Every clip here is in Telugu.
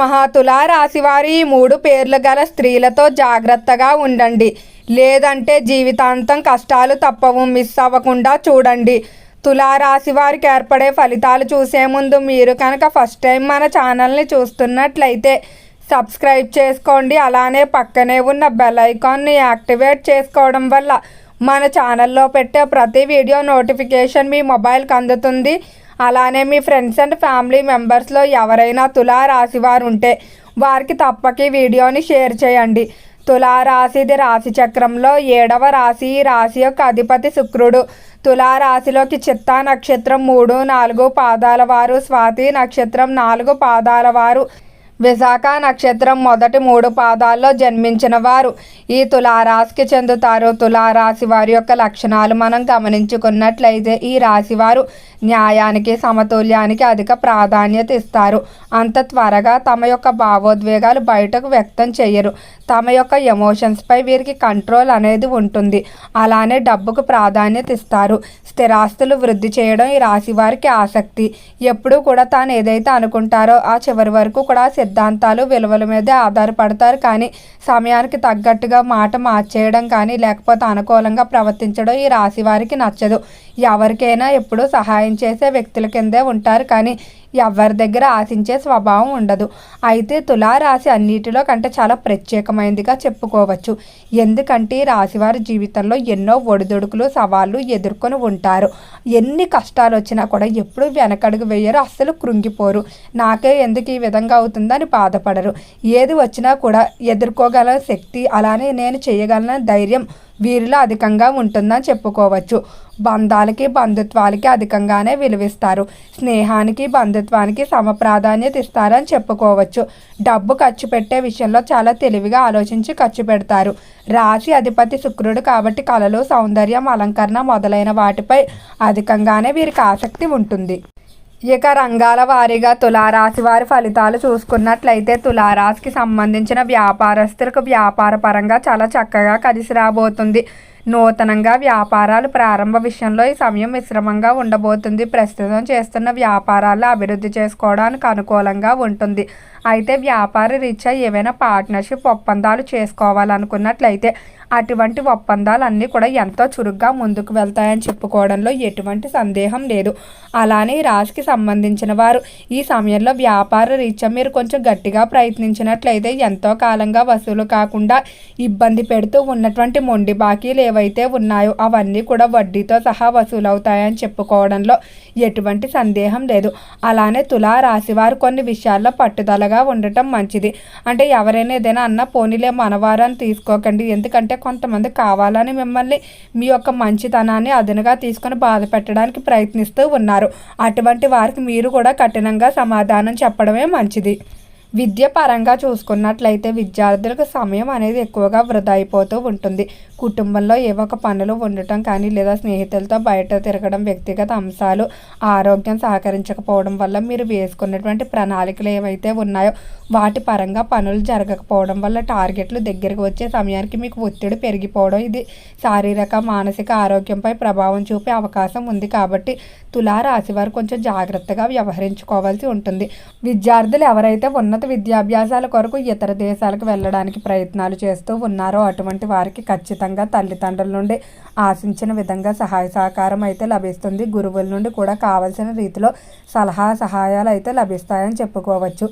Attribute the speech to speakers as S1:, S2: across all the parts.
S1: మహాతుల రాశివారి ఈ మూడు పేర్లు గల స్త్రీలతో జాగ్రత్తగా ఉండండి. లేదంటే జీవితాంతం కష్టాలు తప్పవు మిస్ అవ్వకుండా చూడండి. తులారాశి వారికి ఏర్పడే ఫలితాలు చూసే ముందు మీరు కనుక ఫస్ట్ టైం మన ఛానల్ని చూస్తున్నట్లయితే సబ్స్క్రైబ్ చేసుకోండి. అలానే పక్కనే ఉన్న బెల్ ఐకాన్ని యాక్టివేట్ చేసుకోవడం వల్ల మన ఛానల్లో పెట్టే ప్రతి వీడియో నోటిఫికేషన్ మీ మొబైల్కి అందుతుంది. అలానే మీ ఫ్రెండ్స్ అండ్ ఫ్యామిలీ మెంబర్స్లో ఎవరైనా తులా రాశి వారు ఉంటే వారికి తప్పక ఈ వీడియోని షేర్ చేయండి. తులారాశిది రాశి చక్రంలో ఏడవ రాశి ఈ రాశి యొక్క అధిపతి శుక్రుడు. తులారాశిలోకి చిత్తా నక్షత్రం మూడు నాలుగు పాదాల వారు స్వాతి నక్షత్రం నాలుగు పాదాల వారు. విశాఖ నక్షత్రం మొదటి మూడు పాదాల్లో జన్మించిన వారు. ఈ తులారాశికి చెందుతారు. తులారాశి వారి యొక్క లక్షణాలు మనం గమనించుకున్నట్లయితే ఈ రాశి వారు న్యాయానికి సమతుల్యానికి అధిక ప్రాధాన్యత ఇస్తారు. అంత త్వరగా తమ యొక్క భావోద్వేగాలు బయటకు వ్యక్తం చేయరు. తమ యొక్క ఎమోషన్స్పై వీరికి కంట్రోల్ అనేది ఉంటుంది. అలానే డబ్బుకు ప్రాధాన్యత ఇస్తారు. స్థిరాస్తులు వృద్ధి చేయడం ఈ రాశి వారికి ఆసక్తి. ఎప్పుడూ కూడా తాను ఏదైతే అనుకుంటారో ఆ చివరి వరకు కూడా సిద్ధాంతాలు విలువల మీదే ఆధారపడతారు. కానీ సమయానికి తగ్గట్టుగా మాట మార్చేయడం కానీ లేకపోతే అనుకూలంగా ప్రవర్తించడం ఈ రాశి వారికి నచ్చదు. ఎవరికైనా ఎప్పుడూ సహాయం చేసే వ్యక్తుల కిందే ఉంటారు కానీ ఎవరి దగ్గర ఆశించే స్వభావం ఉండదు. అయితే తులారాశి అన్నిటిలో కంటే చాలా ప్రత్యేకమైనదిగా చెప్పుకోవచ్చు. ఎందుకంటే ఈ రాశివారి జీవితంలో ఎన్నో ఒడిదుడుకులు సవాళ్ళు ఎదుర్కొని ఉంటారు. ఎన్ని కష్టాలు వచ్చినా కూడా ఎప్పుడు వెనకడుగు వేయరు అస్సలు కృంగిపోరు. నాకే ఎందుకు ఈ విధంగా అవుతుందని బాధపడరు. ఏది వచ్చినా కూడా ఎదుర్కోగల శక్తి అలానే నేను చేయగలన ధైర్యం వీరిలో అధికంగా ఉంటుందని చెప్పుకోవచ్చు. బంధాలకి బంధుత్వాలకి అధికంగానే విలువిస్తారు. స్నేహానికి బంధుత్వానికి సమ ప్రాధాన్యత ఇస్తారని చెప్పుకోవచ్చు. డబ్బు ఖర్చు పెట్టే విషయంలో చాలా తెలివిగా ఆలోచించి ఖర్చు పెడతారు. రాశి అధిపతి శుక్రుడు కాబట్టి కళలు సౌందర్యం అలంకరణ మొదలైన వాటిపై అధికంగానే వీరికి ఆసక్తి ఉంటుంది. ఇక రంగాల వారీగా తులారాశి వారి ఫలితాలు చూసుకున్నట్లయితే తులారాశికి సంబంధించిన వ్యాపారస్తులకు వ్యాపార పరంగా చాలా చక్కగా కలిసి రాబోతుంది. నూతనంగా వ్యాపారాలు ప్రారంభ విషయంలో ఈ సమయం మిశ్రమంగా ఉండబోతుంది. ప్రస్తుతం చేస్తున్న వ్యాపారాలు అభివృద్ధి చేసుకోవడానికి అనుకూలంగా ఉంటుంది. అయితే వ్యాపార రీత్యా ఏవైనా పార్ట్నర్షిప్ ఒప్పందాలు చేసుకోవాలనుకున్నట్లయితే అటువంటి ఒప్పందాలు అన్నీ కూడా ఎంతో చురుగ్గా ముందుకు వెళ్తాయని చెప్పుకోవడంలో ఎటువంటి సందేహం లేదు. అలానే రాశికి సంబంధించిన వారు ఈ సమయంలో వ్యాపార రీత్యా మీరు కొంచెం గట్టిగా ప్రయత్నించినట్లయితే ఎంతో కాలంగా వసూలు కాకుండా ఇబ్బంది పెడుతూ ఉన్నటువంటి మొండి బాకీలు ఏవైతే ఉన్నాయో అవన్నీ కూడా వడ్డీతో సహా వసూలవుతాయని చెప్పుకోవడంలో ఎటువంటి సందేహం లేదు. అలానే తులా రాశి వారు కొన్ని విషయాల్లో పట్టుదల పట్టుదలగా ఉండటం మంచిది. అంటే ఎవరైనా ఏదైనా అన్న పోనీలే మనవారని తీసుకోకండి. ఎందుకంటే కొంతమంది కావాలని మిమ్మల్ని మీ యొక్క మంచితనాన్ని అదనగా తీసుకొని బాధ పెట్టడానికి ప్రయత్నిస్తూ ఉన్నారు. అటువంటి వారికి మీరు కూడా కఠినంగా సమాధానం చెప్పడమే మంచిది. విద్య పరంగా చూసుకున్నట్లయితే విద్యార్థులకు సమయం అనేది ఎక్కువగా వృధా అయిపోతూ ఉంటుంది. కుటుంబంలో ఏవో ఒక పనులు ఉండటం కానీ లేదా స్నేహితులతో బయట తిరగడం వ్యక్తిగత అంశాలు ఆరోగ్యం సహకరించకపోవడం వల్ల మీరు వేసుకున్నటువంటి ప్రణాళికలు ఏవైతే ఉన్నాయో వాటి పరంగా పనులు జరగకపోవడం వల్ల టార్గెట్లు దగ్గరకు వచ్చే సమయానికి మీకు ఒత్తిడి పెరిగిపోవడం ఇది శారీరక మానసిక ఆరోగ్యంపై ప్రభావం చూపే అవకాశం ఉంది కాబట్టి తులారాశి వారు కొంచెం జాగ్రత్తగా వ్యవహరించుకోవాల్సి ఉంటుంది. విద్యార్థులు ఎవరైతే ఉన్న ఉన్నత విద్యాభ్యాసాల కొరకు ఇతర దేశాలకు వెళ్ళడానికి ప్రయత్నాలు చేస్తూ ఉన్నారో అటువంటి వారికి ఖచ్చితంగా తల్లిదండ్రుల నుండి ఆశించిన విధంగా సహాయ సహకారం అయితే లభిస్తుంది. గురువుల నుండి కూడా కావలసిన రీతిలో సలహా సహాయాలు అయితే లభిస్తాయని చెప్పుకోవచ్చు.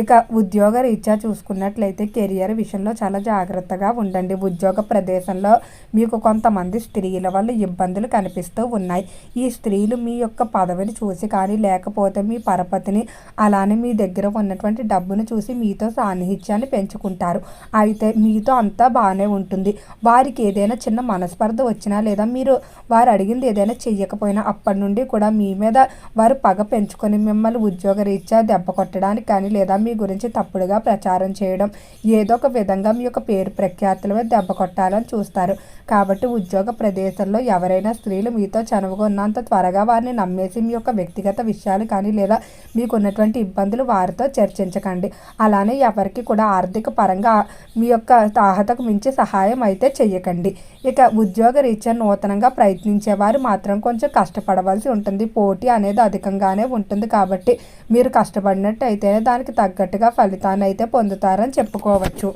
S1: ఇక ఉద్యోగ రీత్యా చూసుకున్నట్లయితే కెరియర్ విషయంలో చాలా జాగ్రత్తగా ఉండండి. ఉద్యోగ ప్రదేశంలో మీకు కొంతమంది స్త్రీల వల్ల ఇబ్బందులు కనిపిస్తూ ఉన్నాయి. ఈ స్త్రీలు మీ యొక్క పదవిని చూసి కానీ లేకపోతే మీ పరపతిని అలానే మీ దగ్గర ఉన్నటువంటి డబ్బును చూసి మీతో సాన్నిహిత్యాన్ని పెంచుకుంటారు. అయితే మీతో అంతా బాగానే ఉంటుంది. వారికి ఏదైనా చిన్న మనస్పర్ధ వచ్చినా లేదా మీరు వారు అడిగింది ఏదైనా చెయ్యకపోయినా అప్పటి నుండి కూడా మీ మీద వారు పగ పెంచుకొని మిమ్మల్ని ఉద్యోగ రీత్యా దెబ్బ కొట్టడానికి కానీ లేదా మీ గురించి తప్పుడుగా ప్రచారం చేయడం. ఏదో ఒక విధంగా మీ యొక్క పేరు ప్రఖ్యాతుల మీద దెబ్బ కొట్టాలని చూస్తారు. కాబట్టి ఉద్యోగ ప్రదేశంలో ఎవరైనా స్త్రీలు మీతో చనువుగా ఉన్నంత త్వరగా వారిని నమ్మేసి మీ యొక్క వ్యక్తిగత విషయాలు కానీ లేదా మీకు ఉన్నటువంటి ఇబ్బందులు వారితో చర్చించకండి. అలానే ఎవరికి కూడా ఆర్థిక పరంగా మీ యొక్క తాహతకు మించి సహాయం అయితే చెయ్యకండి. ఇక ఉద్యోగ రీత్యా నూతనంగా ప్రయత్నించేవారు మాత్రం కొంచెం కష్టపడవలసి ఉంటుంది. పోటీ అనేది అధికంగానే ఉంటుంది కాబట్టి మీరు కష్టపడినట్టు అయితేనే దానికి తగ్గ తగ్గట్టుగా ఫలితాన్ని అయితే పొందుతారని చెప్పుకోవచ్చు.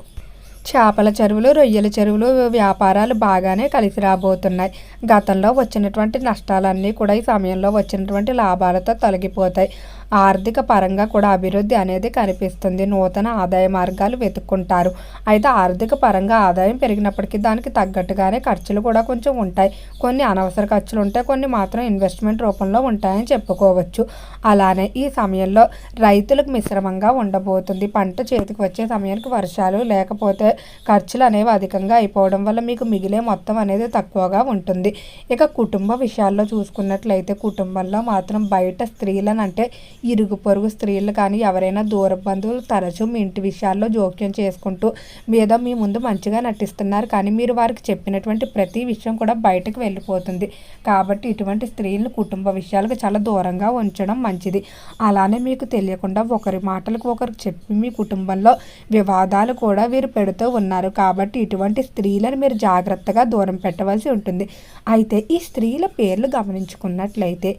S1: చేపల చెరువులు రొయ్యల చెరువులు వ్యాపారాలు బాగానే కలిసి రాబోతున్నాయి. గతంలో వచ్చినటువంటి నష్టాలన్నీ కూడా ఈ సమయంలో వచ్చినటువంటి లాభాలతో తొలగిపోతాయి. ఆర్థిక పరంగా కూడా అభివృద్ధి అనేది కనిపిస్తుంది. నూతన ఆదాయ మార్గాలు వెతుక్కుంటారు. అయితే ఆర్థిక పరంగా ఆదాయం పెరిగినప్పటికీ దానికి తగ్గట్టుగానే ఖర్చులు కూడా కొంచెం ఉంటాయి. కొన్ని అనవసర ఖర్చులు ఉంటాయి కొన్ని మాత్రం ఇన్వెస్ట్మెంట్ రూపంలో ఉంటాయని చెప్పుకోవచ్చు. అలానే ఈ సమయంలో రైతులకు మిశ్రమంగా ఉండబోతుంది. పంట చేతికి వచ్చే సమయానికి వర్షాలు లేకపోతే ఖర్చులు అనేవి అధికంగా అయిపోవడం వల్ల మీకు మిగిలే మొత్తం అనేది తక్కువగా ఉంటుంది. ఇక కుటుంబ విషయాల్లో చూసుకున్నట్లయితే కుటుంబంలో మాత్రం బయట స్త్రీలను అంటే ఇరుగు పొరుగు స్త్రీలు కానీ ఎవరైనా దూర బంధువులు తరచూ మీ ఇంటి విషయాల్లో జోక్యం చేసుకుంటూ మీద మీ ముందు మంచిగా నటిస్తున్నారు కానీ మీరు వారికి చెప్పినటువంటి ప్రతి విషయం కూడా బయటకు వెళ్ళిపోతుంది. కాబట్టి ఇటువంటి స్త్రీలను కుటుంబ విషయాలకు చాలా దూరంగా ఉంచడం మంచిది. అలానే మీకు తెలియకుండా ఒకరి మాటలకు ఒకరు చెప్పి మీ కుటుంబంలో వివాదాలు కూడా వీరు పెడుతూ ఉన్నారు. కాబట్టి ఇటువంటి స్త్రీలను మీరు జాగ్రత్తగా దూరం పెట్టవలసి ఉంటుంది. అయితే ఈ స్త్రీల పేర్లు గమనించుకున్నట్లయితే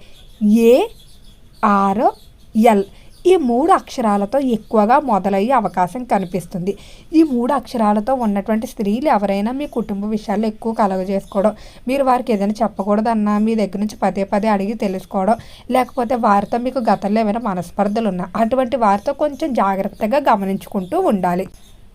S1: ఏ ఆర్ ఎల్. ఈ మూడు అక్షరాలతో ఎక్కువగా మొదలయ్యే అవకాశం కనిపిస్తుంది. ఈ మూడు అక్షరాలతో ఉన్నటువంటి స్త్రీలు ఎవరైనా మీ కుటుంబ విషయాల్లో ఎక్కువ కలగజేసుకోవడం మీరు వారికి ఏదైనా చెప్పకూడదన్నా మీ దగ్గర నుంచి పదే పదే అడిగి తెలుసుకోవడం లేకపోతే వారితో మీకు గతంలో ఏమైనా మనస్పర్ధలు ఉన్నా అటువంటి వారితో కొంచెం జాగ్రత్తగా గమనించుకుంటూ ఉండాలి.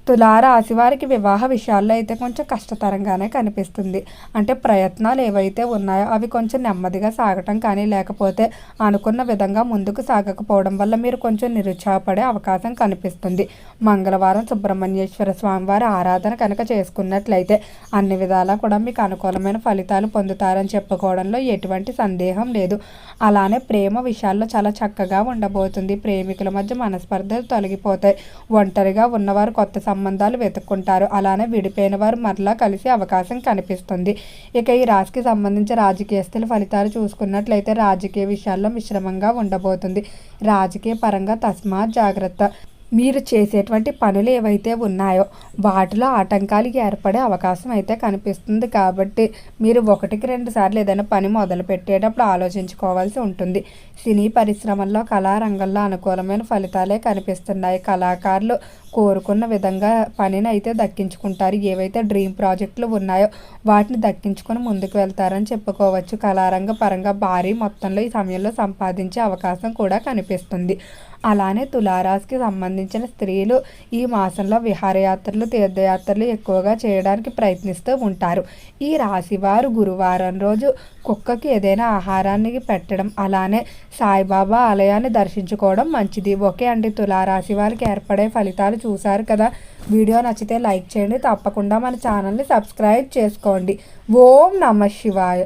S1: తులారాశి వారికి వివాహ విషయాల్లో అయితే కొంచెం కష్టతరంగానే కనిపిస్తుంది. అంటే ప్రయత్నాలు ఏవైతే ఉన్నాయో అవి కొంచెం నెమ్మదిగా సాగటం కానీ లేకపోతే అనుకున్న విధంగా ముందుకు సాగకపోవడం వల్ల మీరు కొంచెం నిరుత్సాహపడే అవకాశం కనిపిస్తుంది. మంగళవారం సుబ్రహ్మణ్యేశ్వర స్వామివారి ఆరాధన కనుక చేసుకున్నట్లయితే అన్ని విధాలా కూడా మీకు అనుకూలమైన ఫలితాలు పొందుతారని చెప్పుకోవడంలో ఎటువంటి సందేహం లేదు. అలానే ప్రేమ విషయాల్లో చాలా చక్కగా ఉండబోతుంది. ప్రేమికుల మధ్య మనస్పర్ధలు తొలగిపోతాయి. ఒంటరిగా ఉన్నవారు కొత్త సంబంధాలు వెతుక్కుంటారు. అలానే విడిపోయిన వారు మరలా కలిసే అవకాశం కనిపిస్తుంది. ఇక ఈ రాశికి సంబంధించి రాజకీయస్తుల ఫలితాలు చూసుకున్నట్లయితే రాజకీయ విషయాల్లో మిశ్రమంగా ఉండబోతుంది. రాజకీయ పరంగా తస్మాత్ జాగ్రత్త. మీరు చేసేటువంటి పనులు ఏవైతే ఉన్నాయో వాటిలో ఆటంకాలు ఏర్పడే అవకాశం అయితే కనిపిస్తుంది. కాబట్టి మీరు ఒకటికి రెండు సార్లు ఏదైనా పని మొదలు పెట్టేటప్పుడు ఆలోచించుకోవాల్సి ఉంటుంది. సినీ పరిశ్రమల్లో కళారంగంలో అనుకూలమైన ఫలితాలే కనిపిస్తున్నాయి. కళాకారులు కోరుకున్న విధంగా పనిని అయితే దక్కించుకుంటారు. ఏవైతే డ్రీమ్ ప్రాజెక్టులు ఉన్నాయో వాటిని దక్కించుకొని ముందుకు వెళ్తారని చెప్పుకోవచ్చు. కళారంగ పరంగా భారీ మొత్తంలో ఈ సమయంలో సంపాదించే అవకాశం కూడా కనిపిస్తుంది. అలానే తులారాశికి సంబంధించిన స్త్రీలు ఈ మాసంలో విహారయాత్రలు తీర్థయాత్రలు ఎక్కువగా చేయడానికి ప్రయత్నిస్తూ ఉంటారు. ఈ రాశివారు గురువారం రోజు కుక్కకి ఏదైనా ఆహారాన్ని పెట్టడం అలానే సాయిబాబా ఆలయాన్ని దర్శించుకోవడం మంచిది. ఓకే అండి. తులారాశి వారికి ఏర్పడే ఫలితాలు చూశారు కదా? వీడియో నచ్చితే లైక్ చేయండి. తప్పకుండా మన ఛానల్ని సబ్స్క్రైబ్ చేసుకోండి. ఓం నమ శివాయ.